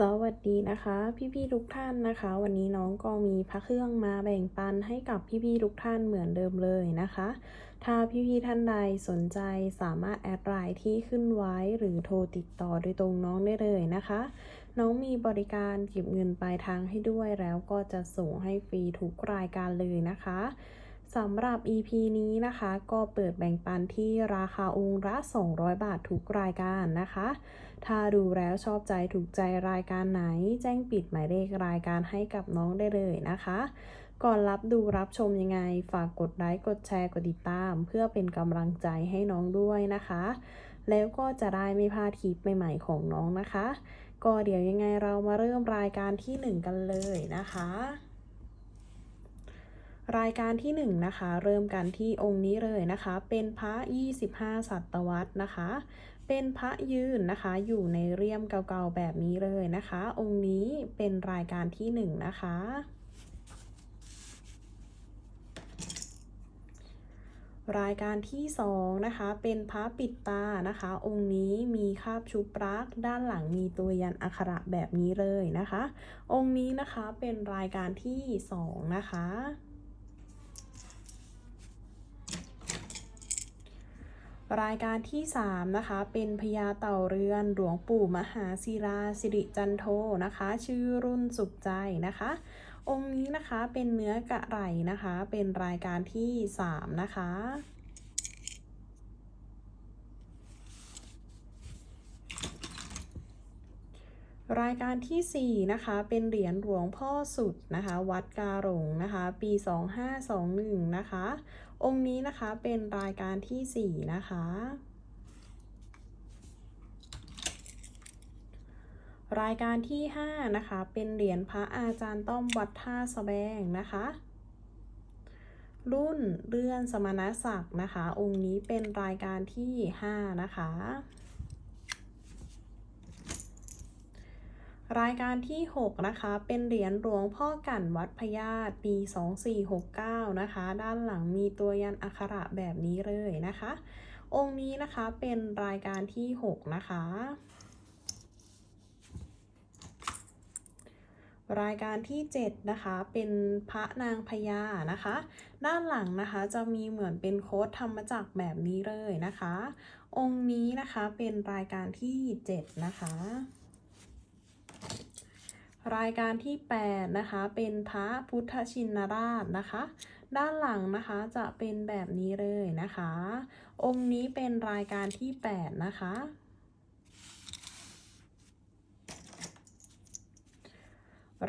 สวัสดีนะคะ พี่ๆทุกท่านนะคะ วันนี้น้องก็มีพระเครื่องมาแบ่งปันให้กับพี่ๆทุกท่านเหมือนเดิมเลยนะคะ ถ้าพี่ๆท่านใดสนใจสามารถแอดไลน์ที่ขึ้นไว้หรือโทรติดต่อโดยตรงน้องได้เลยนะคะ น้องมีบริการเก็บเงินปลายทางให้ด้วยแล้วก็จะส่งให้ฟรีทุกรายการเลยนะคะ สำหรับ EP นี้นะคะ ก็เปิดแบ่งปันที่ราคาองค์ละ 200 บาททุกรายการนะคะ ถ้าดูแล้วชอบใจถูกใจรายการไหน แจ้งปิดหมายเลขรายการให้กับน้องได้เลยนะคะ ก่อนรับดูรับชมยังไง ฝากกดไลค์กดแชร์กดติดตาม เพื่อเป็นกำลังใจให้น้องด้วยนะคะ แล้วก็จะได้ไม่พลาดคลิปใหม่ๆของน้องนะคะ ก็เดี๋ยวยังไงเรามาเริ่มรายการที่ 1 กันเลยนะคะ รายการที่ 1 นะคะ เริ่มกันที่องค์นี้เลยนะคะ เป็นพระ 25ศตวรรษนะคะ เป็นพระยืนนะคะ อยู่ในเรียมเก่าๆแบบนี้เลยนะคะ องค์นี้เป็นรายการที่ 1 นะคะรายการที่2นะคะเป็นพระปิดตานะคะ องค์นี้มีคาบชุบรักด้านหลังมีตัวยันอักขระแบบนี้เลยนะคะ องค์นี้นะคะเป็นรายการที่2นะคะ รายการที่ 3 นะคะ เป็นพญาเต่าเรือนหลวงปู่มหาศิราสิริจันโทนะคะ ชื่อรุ่นสุขใจนะคะ องค์นี้นะคะเป็นเนื้อกระไหลนะคะ เป็นรายการที่ 3 นะคะ รายการที่ 4 นะคะ เป็นเหรียญหลวงพ่อสุดนะคะ วัดกาหลงนะคะ ปี 2521 นะคะ องค์นี้นะคะเป็นรายการที่ 4 นะคะ รายการที่ 5 นะคะ เป็นเหรียญพระอาจารย์ต้อมวัดท่าสะแบงนะคะ รุ่นเลื่อนสมณศักดิ์นะคะ องค์นี้เป็นรายการที่ 5 นะคะ รายการที่ 6 นะคะ เป็นเหรียญหลวงพ่อกั่นวัดพญาตปี 2469 นะคะ ด้านหลังมีตัวยันอักขระแบบนี้เลยนะคะ องค์นี้นะคะเป็นรายการที่ 6 นะคะ รายการที่ 7 นะคะ เป็นพระนางพญานะคะ ด้านหลังนะคะจะมีเหมือนเป็นโค้ดธรรมจักรแบบนี้เลยนะคะ องค์นี้นะคะเป็นรายการที่ 7 นะคะ รายการที่ 8 นะคะ เป็นพระพุทธชินราชนะคะ ด้านหลังนะคะจะเป็นแบบนี้เลยนะคะ องค์นี้เป็นรายการที่ 8 นะคะ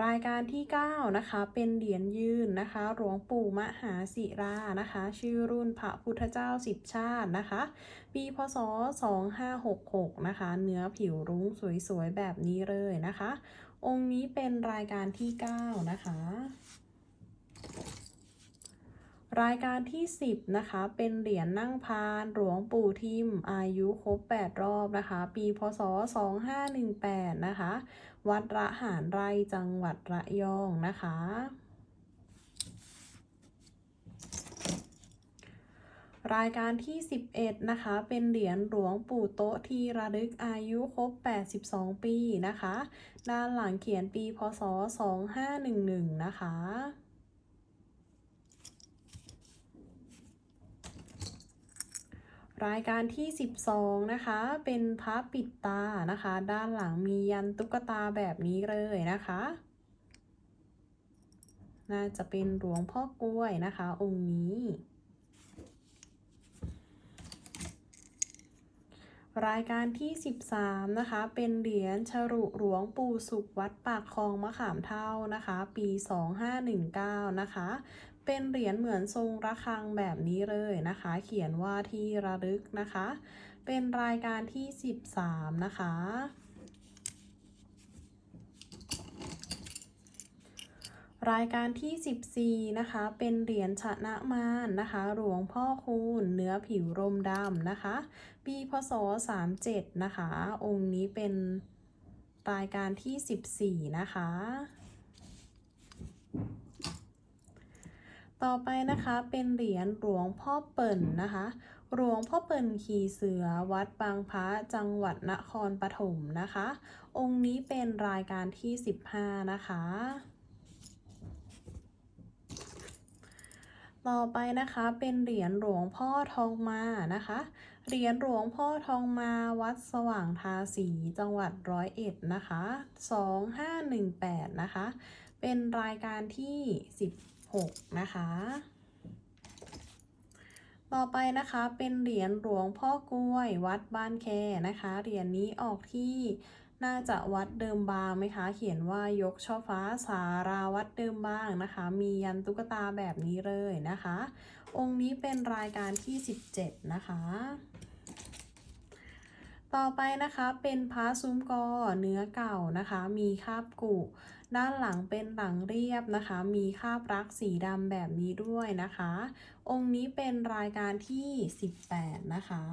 รายการที่ 9 นะคะ เป็นเหรียญยืนนะคะ หลวงปู่มหาศิรานะคะ ชื่อรุ่นพระพุทธเจ้าสิบชาตินะคะ ปีพศ 2566 นะคะ เนื้อผิวรุ้งสวยๆ แบบนี้เลยนะคะ องค์นี้เป็นรายการที่ 9 นะคะ รายการที่ 10 นะคะ เป็นเหรียญนั่งพานหลวงปู่ทิม อายุครบ 8 รอบนะคะ ปีพศ 2518 นะคะ วัดระหารไรจังหวัดระยองนะคะ รายการที่ 11 นะคะ เป็นเหรียญหลวงปู่โตะที่ระลึกอายุครบ 82 ปีนะคะ ด้านหลังเขียนปีพศ 2511 นะคะรายการที่ 12 นะคะ เป็นพระปิดตานะคะ ด้านหลังมียันตุ๊กตาแบบนี้เลยนะคะ น่าจะเป็นหลวงพ่อกล้วยนะคะ องค์นี้ รายการที่ 13 นะคะ เป็นเหรียญฉรุหลวงปู่สุขวัดปากคลองมะขามเท่านะคะ ปี 2519 นะคะ เป็นเหรียญเหมือนทรงระฆังแบบนี้เลยนะคะ เขียนว่าที่ระลึกนะคะ เป็นรายการที่ 13 นะคะ รายการที่ 14 นะคะ เป็นเหรียญชนะมารนะคะ หลวงพ่อคูณเนื้อผิวรมดำนะคะ ปีพศ 37 นะคะ องค์นี้เป็นรายการที่ 14 นะคะ ต่อไปนะคะเป็นเหรียญหลวงพ่อเปิ่นนะคะ หลวงพ่อเปิ่นขี่เสือวัดบางพระจังหวัดนครปฐมนะคะ องค์นี้เป็นรายการที่ 15 นะคะ ต่อไปนะคะเป็นเหรียญหลวงพ่อทองมานะคะ เหรียญหลวงพ่อทองมาวัดสว่างทาสีจังหวัดร้อยเอ็ดนะคะ2518นะคะ เป็นรายการที่16นะคะ ต่อไปนะคะเป็นเหรียญหลวงพ่อกล้วยวัดบ้านแคนะคะ เหรียญนี้ออกที่ น่าจะวัดเดิมบางไหมคะ เขียนว่ายกช่อฟ้าสาราวัดเดิมบางนะคะ มียันตุ๊กตาแบบนี้เลยนะคะ องค์นี้เป็นรายการที่ 17 นะคะ ต่อไปนะคะเป็นพระซุ้มกอเนื้อเก่านะคะ มีคาบกุด้านหลังเป็นหลังเรียบนะคะ มีคาบรักสีดำแบบนี้ด้วยนะคะ องค์นี้เป็นรายการที่ 18 นะคะ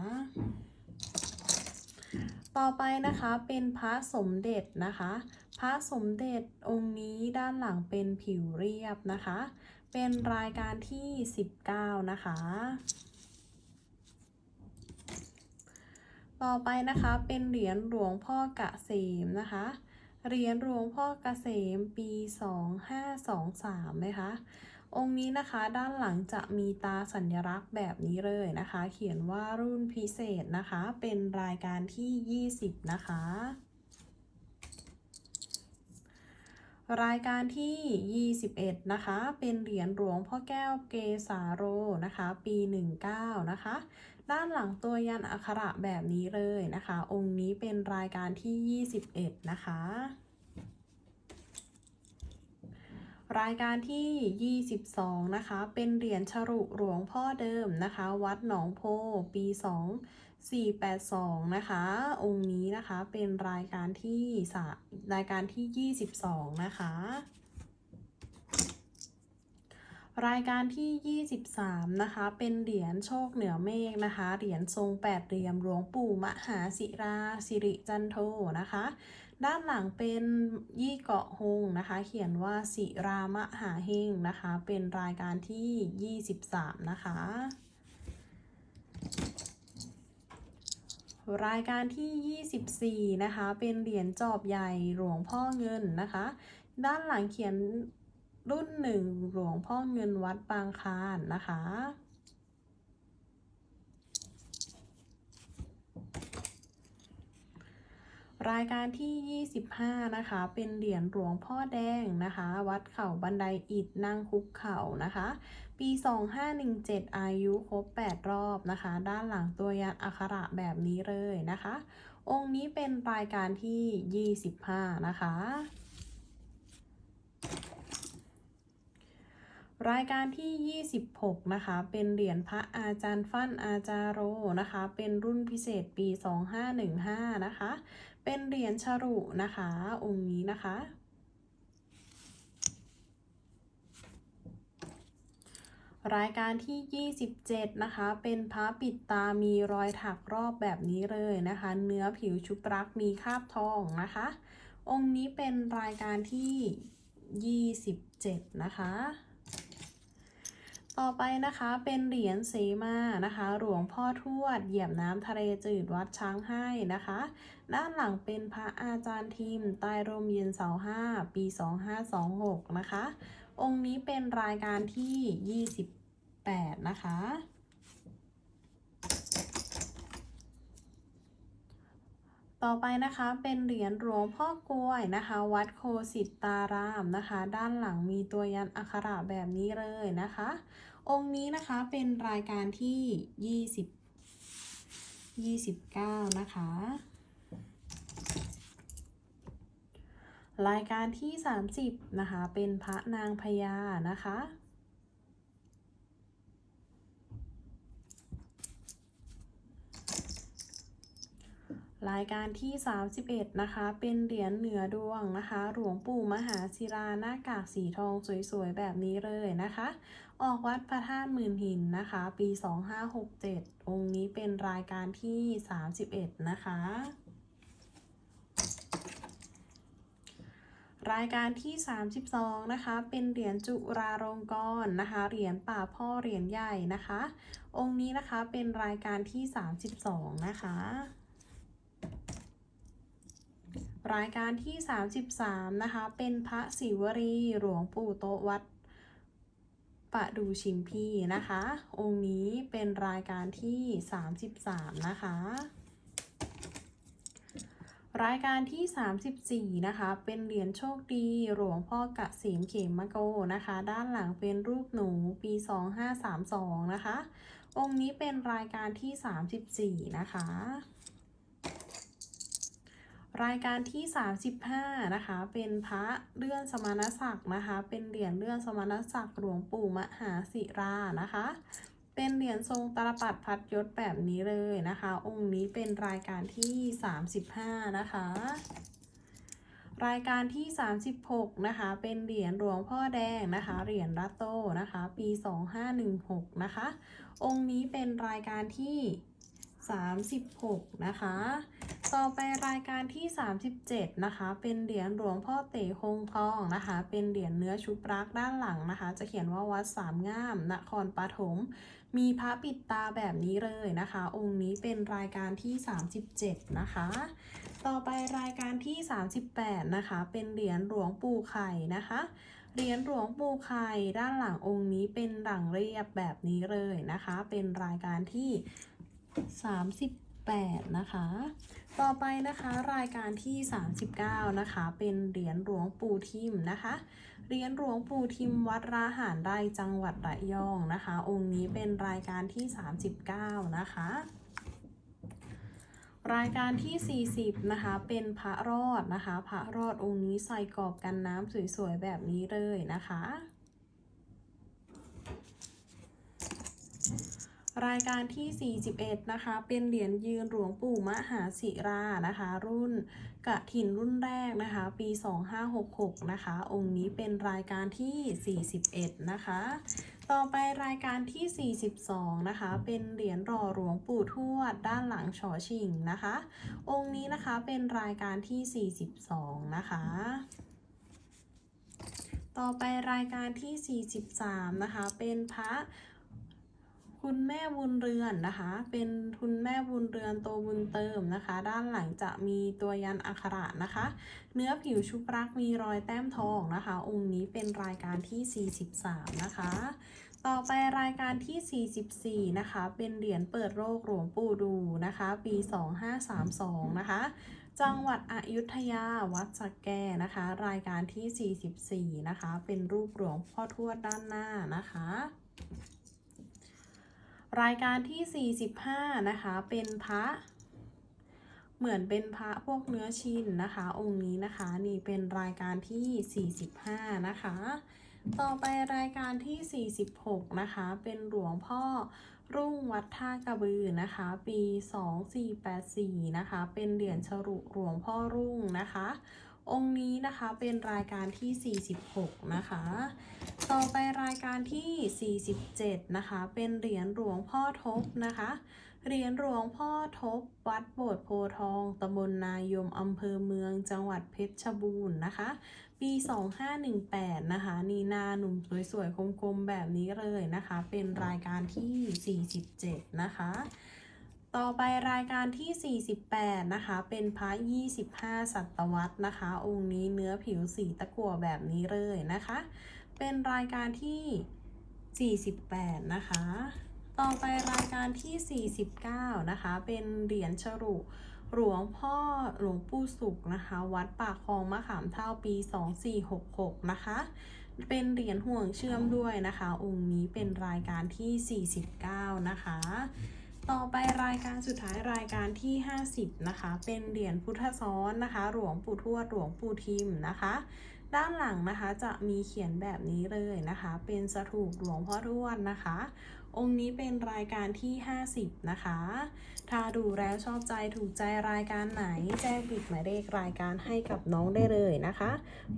ต่อไปนะคะเป็นพระสมเด็จนะคะ พระสมเด็จองค์นี้ด้านหลังเป็นผิวเรียบนะคะ เป็นรายการที่ 19 นะคะ ต่อไปนะคะเป็นเหรียญหลวงพ่อกะเสมนะคะเหรียญหลวงพ่อกะเสมปี 2523 นะคะ องค์นี้นะคะด้านหลังจะมีตาสัญลักษณ์แบบนี้เลยนะคะ เขียนว่ารุ่นพิเศษนะคะ เป็นรายการที่ 20 นะคะ รายการที่ 21 นะคะ เป็นเหรียญหลวงพ่อแก้วเกสาโรนะคะ ปี 19 นะคะ ด้านหลังตัวยันอักขระแบบนี้เลยนะคะ องค์นี้เป็นรายการที่ 21 นะคะ รายการที่ 22 นะคะ เป็นเหรียญฉรุหลวงพ่อเดิมนะคะ วัดหนองโพ ปี 2482 นะคะ องค์นี้นะคะ เป็นรายการที่สรายการที่ 22 นะคะ รายการที่ 23 นะคะ เป็นเหรียญโชคเหนือเมฆนะคะ เหรียญทรงแปดเหลี่ยมหลวงปู่มหาศิราสิริจันโทนะคะ ด้านหลังเป็นยี่เกาะหงนะคะ เขียนว่าศิรามหาเฮงนะคะ เป็นรายการที่ 23 นะคะ รายการที่ 24 นะคะ เป็นเหรียญจอบใหญ่หลวงพ่อเงินนะคะ ด้านหลังเขียนรุ่นหนึ่งหลวงพ่อเงินวัดบางคานนะคะ รายการที่ 25 นะคะ เป็นเหรียญหลวงพ่อแดงนะคะ วัดเข่าบันไดอิฐนั่งคุกเข่านะคะ ปี 2517 อายุครบ 8 รอบนะคะ ด้านหลังตัวยันอักขระแบบนี้เลยนะคะ องค์นี้เป็นรายการที่ 25 นะคะรายการที่ 26 นะคะ เป็นเหรียญพระอาจารย์ฟั่นอาจารโรนะคะ เป็นรุ่นพิเศษปี 2515 นะคะ เป็นเหรียญฉรุนะคะ องค์นี้นะคะ รายการที่ 27 นะคะ เป็นพระปิดตามีรอยถักรอบแบบนี้เลยนะคะ เนื้อผิวชุบรักมีคราบทองนะคะ องค์นี้เป็นรายการที่ 27 นะคะ ต่อไปนะคะเป็นเหรียญเสมานะคะ หลวงพ่อทวด เหยียบน้ำทะเลจืดวัดช้างให้นะคะ ด้านหลังเป็นพระอาจารย์ทีมใต้ร่มเย็นเสาห้าปี 2526 นะคะ องค์นี้เป็นรายการที่ 28 นะคะ ต่อไปนะคะเป็นเหรียญหลวงพ่อกล้วยนะคะ วัดโคสิตารามนะคะ ด้านหลังมีตัวยันอักขระแบบนี้เลยนะคะ องค์นี้นะคะเป็นรายการที่ 20 29 นะคะ รายการที่ 30 นะคะ เป็นพระนางพญานะคะ รายการที่ 31 นะคะ เป็นเหรียญเหนือดวงนะคะ หลวงปู่มหาศิลาหน้ากากสีทองสวยๆ แบบนี้เลยนะคะ ออกวัดพระธาตุหมื่นหินนะคะ ปี 2567 องค์นี้เป็นรายการที่ 31 นะคะ รายการที่ 32 นะคะ เป็นเหรียญจุราลงกรณ์นะคะ เหรียญป่าพ่อเหรียญใหญ่นะคะ องค์นี้นะคะเป็นรายการที่ 32 นะคะ รายการที่ 33 นะคะ เป็นพระศิวรีหลวงปู่โตวัดปะดูชิมพีนะคะ องค์นี้เป็นรายการที่ 33 นะคะ รายการที่ 34 นะคะ เป็นเหรียญโชคดีหลวงพ่อกะเสีมเขมมะโกนะคะ ด้านหลังเป็นรูปหนูปี 2532 นะคะ องค์นี้เป็นรายการที่ 34 นะคะ รายการที่ 35 นะคะ เป็นพระเลื่อนสมณศักดิ์นะคะ เป็นเหรียญเลื่อนสมณศักดิ์หลวงปู่มหาศิรานะคะ เป็นเหรียญทรงตรปัดพัดยศแบบนี้เลยนะคะ องค์นี้เป็นรายการที่ 35 นะคะ รายการที่ 36 นะคะ เป็นเหรียญหลวงพ่อแดงนะคะ เหรียญรัตโตนะคะ ปี 2516 นะคะ องค์นี้เป็นรายการที่ 36 นะคะ ต่อไปรายการที่ 37 นะคะ เป็นเหรียญหลวงพ่อเต๋คงทองนะคะ เป็นเหรียญเนื้อชุบรักด้านหลังนะคะ จะเขียนว่าวัดสามงามนครปฐม มีพระปิดตาแบบนี้เลยนะคะ องค์นี้เป็นรายการที่ 37 นะคะ ต่อไปรายการที่ 38 นะคะ เป็นเหรียญหลวงปู่ไข่นะคะเหรียญหลวงปู่ไข่ด้านหลังองค์นี้เป็นหลังเรียบแบบนี้เลยนะคะ เป็นรายการที่ 38 นะคะ ต่อไปนะคะรายการที่ 39 นะคะ เป็นเหรียญหลวงปู่ทิมนะคะ เหรียญหลวงปู่ทิมวัดราหารได้จังหวัดระยองนะคะ องค์นี้เป็นรายการที่ 39 นะคะรายการที่ 40 นะคะ เป็นพระรอดนะคะ พระรอดองค์นี้ใส่กรอบกันน้ำสวยๆ แบบนี้เลยนะคะ รายการที่ 41 นะคะ เป็นเหรียญยืนหลวงปู่มหาศิรานะคะ รุ่นกะถินรุ่นแรกนะคะ ปี 2566 นะคะ องค์นี้เป็นรายการที่ 41 นะคะ ต่อไปรายการที่ 42 นะคะ เป็นเหรียญรอหลวงปู่ทวดด้านหลังชอชิงนะคะ องค์นี้นะคะเป็นรายการที่ 42 นะคะต่อไปรายการที่ 43 นะคะ เป็นพระ คุณแม่บุญเรือนนะคะ เป็นคุณแม่บุญเรือนโตบุญเติมนะคะ ด้านหลังจะมีตัวยันอักขระนะคะ เนื้อผิวชุบรักมีรอยแต้มทองนะคะ องค์นี้เป็นรายการที่ 43 นะคะ ต่อไปรายการที่ 44 นะคะ เป็นเหรียญเปิดโลกหลวงปู่ดูนะคะ ปี 2532 นะคะ จังหวัดอยุธยาวัดสักแกนะคะ รายการที่ 44 นะคะ เป็นรูปหลวงพ่อทวดด้านหน้านะคะ รายการที่ 45 นะคะ เป็นพระ เหมือนเป็นพระพวกเนื้อชินนะคะ องค์นี้นะคะ นี่เป็นรายการที่ 45 นะคะ ต่อไปรายการที่ 46 นะคะ เป็นหลวงพ่อรุ่งวัดท่ากระบือนะคะ ปี 2484 นะคะ เป็นเหรียญฉลุหลวงพ่อรุ่งนะคะ องค์นี้นะคะเป็นรายการที่ 46 นะคะ ต่อไปรายการที่ 47 นะคะ เป็นเหรียญหลวงพ่อทบนะคะ เหรียญหลวงพ่อทบ วัดโบสถ์โพทองตำบลนายมอำเภอเมืองจังหวัดเพชรบูรณ์นะคะ ปี 2518 นะคะ นีนาหนุ่มสวยๆ คมๆ แบบนี้เลยนะคะ เป็นรายการที่ 47 นะคะ ต่อไปรายการที่ 48 นะคะ เป็นพระ 25 สัตวรรษนะคะ องค์นี้เนื้อผิวสีตะกั่วแบบนี้เลยนะคะ เป็นรายการที่ 48 นะคะ ต่อไปรายการที่ 49 นะคะ เป็นเหรียญฉลุหลวงพ่อหลวงปู่สุขนะคะ วัดปากคลองมะขามเท่าปี 2466 นะคะ เป็นเหรียญห่วงเชื่อมด้วยนะคะ องค์นี้เป็นรายการที่ 49 นะคะ ต่อไปรายการสุดท้ายรายการที่ 50 นะคะ เป็นเหรียญพุทธซ้อนนะคะ หลวงปู่ทวดหลวงปู่ทิมนะคะ ด้านหลังนะคะจะมีเขียนแบบนี้เลยนะคะ เป็นสถูปหลวงพ่อทวดนะคะ องค์นี้เป็นรายการที่ 50 นะคะ ถ้าดูแล้วชอบใจถูกใจรายการไหน แจ้งปิดหมายเลขรายการให้กับน้องได้เลยนะคะ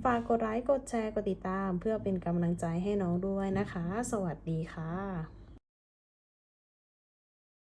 ฝากกดไลค์กดแชร์กดติดตาม เพื่อเป็นกำลังใจให้น้องด้วยนะคะ สวัสดีค่ะ